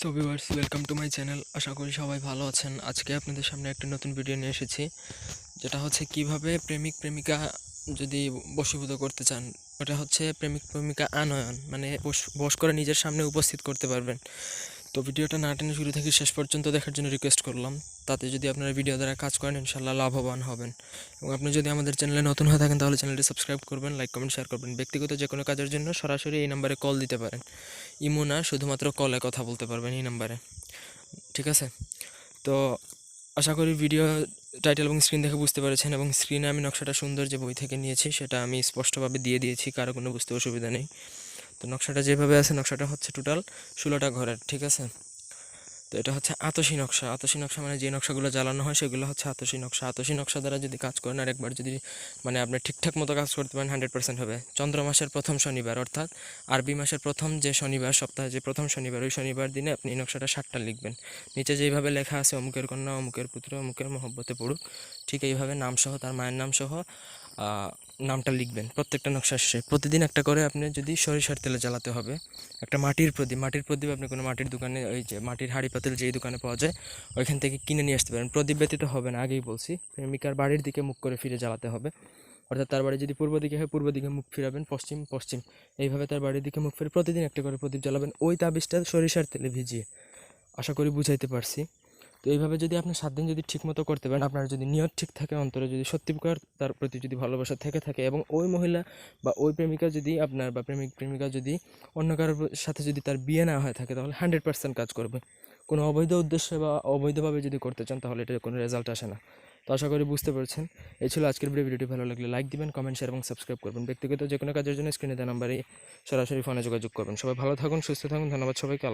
So viewers welcome to my channel আশা করি সবাই ভালো আছেন। আজকে আপনাদের সামনে একটা নতুন ভিডিও নিয়ে এসেছি, যেটা হচ্ছে কীভাবে প্রেমিক প্রেমিকা যদি বশীভূত করতে চান, ওটা হচ্ছে প্রেমিক প্রেমিকা আনয়ন মানে বস করে নিজের সামনে উপস্থিত করতে পারবেন। তো ভিডিওটা না টেনে শুরু থেকে শেষ পর্যন্ত দেখার জন্য রিকোয়েস্ট করলাম। তাতে যদি আপনারা ভিডিও দ্বারা কাজ করেন ইনশাল্লাহ লাভবান হবেন। এবং আপনি যদি আমাদের চ্যানেলে নতুন হয়ে থাকেন, তাহলে চ্যানেলটি সাবস্ক্রাইব করবেন লাইক কমেন্ট শেয়ার করবেন। ব্যক্তিগত যে কোনো কাজের জন্য সরাসরি এই নাম্বারে কল দিতে পারেন। ইমো না, শুধুমাত্র কলে কথা বলতে পারবেন এই নাম্বারে ঠিক আছে? তো আশা করি ভিডিও টাইটেল এবং স্ক্রিন দেখে বুঝতে পেরেছেন এবং স্ক্রিনে আমি নকশাটা সুন্দর যে বই থেকে নিয়েছি, সেটা আমি স্পষ্টভাবে দিয়ে দিয়েছি, কারও কোনো বুঝতে অসুবিধা নেই। তো নকশাটা যেভাবে আছে, নকশাটা হচ্ছে টোটাল ষোলোটা ঘরের, ঠিক আছে? তো এটা হচ্ছে আতসী নকশা। আতসী নকশা মানে যে নকশাগুলো জ্বালানো হয়, সেগুলো হচ্ছে আতসী নকশা। আতসী নকশা দ্বারা যদি কাজ করেন, আর একবার যদি মানে আপনি ঠিকঠাক মতো কাজ করতে পারেন হান্ড্রেড পার্সেন্ট হবে। চন্দ্র মাসের প্রথম শনিবার, অর্থাৎ আরবি মাসের প্রথম যে শনিবার, সপ্তাহে যে প্রথম শনিবার, ওই শনিবার দিনে আপনি এই নকশাটা সাতটা লিখবেন। নিচে যেইভাবে লেখা আছে, অমুকের কন্যা, অমুকের পুত্র, অমুকের মহব্বতে পড়ুক, ঠিক এইভাবে নামসহ, তার মায়ের নামসহ নামটা লিখবেন, প্রত্যেকটা নকশা শেষে। প্রতিদিন একটা করে আপনি যদি সরিষার তেলে জ্বালাতে হবে, একটা মাটির প্রদীপ মাটির প্রদীপ আপনি কোনো মাটির দোকানে, ওই যে মাটির হাড়ি পাতিল যেই দোকানে পাওয়া যায়, ওইখান থেকে কিনে নিয়ে আসতে পারেন। প্রদীপ ব্যতীত হবে না, আগেই বলছি। প্রেমিকার বাড়ির দিকে মুখ করে ফিরে জ্বালাতে হবে। অর্থাৎ তার বাড়ি যদি পূর্ব দিকে হয়, পূর্ব দিকে মুখ ফিরাবেন, পশ্চিম পশ্চিম। এইভাবে তার বাড়ির দিকে মুখ ফিরে প্রতিদিন একটা করে প্রদীপ জ্বালাবেন। ওই তাবিজটা সরিষার তেলে ভিজিয়ে। আশা করি বুঝাইতে পারছি। তো এইভাবে যদি আপনি সাত দিন যদি ঠিকমতো করতে পারেন, আপনার যদি নিয়ত ঠিক থাকে, অন্তরে যদি সত্যিকার তার প্রতি যদি ভালোবাসা থেকে থাকে এবং ওই মহিলা বা ওই প্রেমিকা যদি আপনার বা প্রেমিক প্রেমিকা যদি অন্য কারোর সাথে যদি তার বিয়ে না হয়ে থাকে, তাহলে হান্ড্রেড পার্সেন্ট কাজ করবে। কোনো অবৈধ উদ্দেশ্যে বা অবৈধভাবে যদি করতে চান, তাহলে এটা কোনো রেজাল্ট আসে না। তো আশা করি বুঝতে পারছেন। এই ছিল আজকের ভিডিও। ভিডিওটি ভালো লাগলে লাইক দিবেন, কমেন্ট, শেয়ার এবং সাবস্ক্রাইব করবেন। ব্যক্তিগত যে কোনো কাজের জন্য স্ক্রিনে দেওয়া নাম্বারে সরাসরি ফোনে যোগাযোগ করবেন। সবাই ভালো থাকুন, সুস্থ থাকুন। ধন্যবাদ সবাইকে।